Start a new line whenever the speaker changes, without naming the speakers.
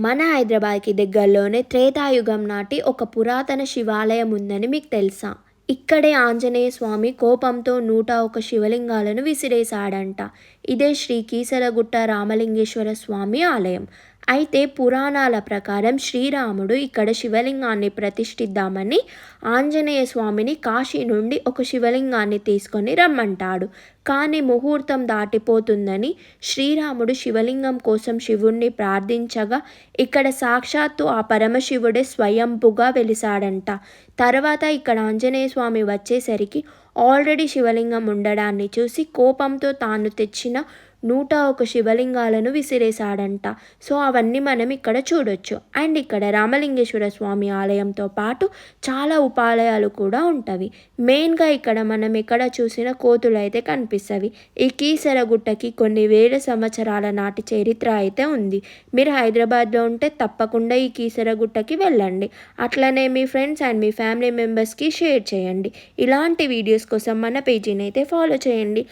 మన హైదరాబాద్కి దగ్గరలోనే త్రేతాయుగం నాటి ఒక పురాతన శివాలయం ఉందని మీకు తెలుసా? ఇక్కడే ఆంజనేయ స్వామి కోపంతో నూట ఒక శివలింగాలను విసిరేశాడంట. ఇదే శ్రీ కీసరగుట్ట రామలింగేశ్వర స్వామి ఆలయం. అయితే పురాణాల ప్రకారం శ్రీరాముడు ఇక్కడ శివలింగాన్ని ప్రతిష్ఠిద్దామని ఆంజనేయ స్వామిని కాశీ నుండి ఒక శివలింగాన్ని తీసుకొని రమ్మంటాడు. కానీ ముహూర్తం దాటిపోతుందని శ్రీరాముడు శివలింగం కోసం శివుణ్ణి ప్రార్థించగా ఇక్కడ సాక్షాత్తు ఆ పరమశివుడే స్వయంపుగా వెలిసాడంట తర్వాత ఇక్కడ ఆంజనేయ స్వామి వచ్చేసరికి ఆల్రెడీ శివలింగం ఉండడాన్ని చూసి కోపంతో తాను తెచ్చిన నూట ఒక శివలింగాలను విసిరేశాడంట. సో అవన్నీ మనం ఇక్కడ చూడొచ్చు. అండ్ ఇక్కడ రామలింగేశ్వర స్వామి ఆలయంతో పాటు చాలా ఉపాలయాలు కూడా ఉంటవి. మెయిన్గా ఇక్కడ మనం ఎక్కడ చూసిన కోతులు అయితే కనిపిస్తవి. ఈ కీసరగుట్టకి కొన్ని వేల సంవత్సరాల నాటి చరిత్ర అయితే ఉంది. మీరు హైదరాబాద్లో ఉంటే తప్పకుండా ఈ కీసరగుట్టకి వెళ్ళండి. అట్లనే మీ ఫ్రెండ్స్ అండ్ మీ ఫ్యామిలీ మెంబర్స్కి షేర్ చేయండి. ఇలాంటి వీడియోస్ కోసం మన పేజీని అయితే ఫాలో చేయండి.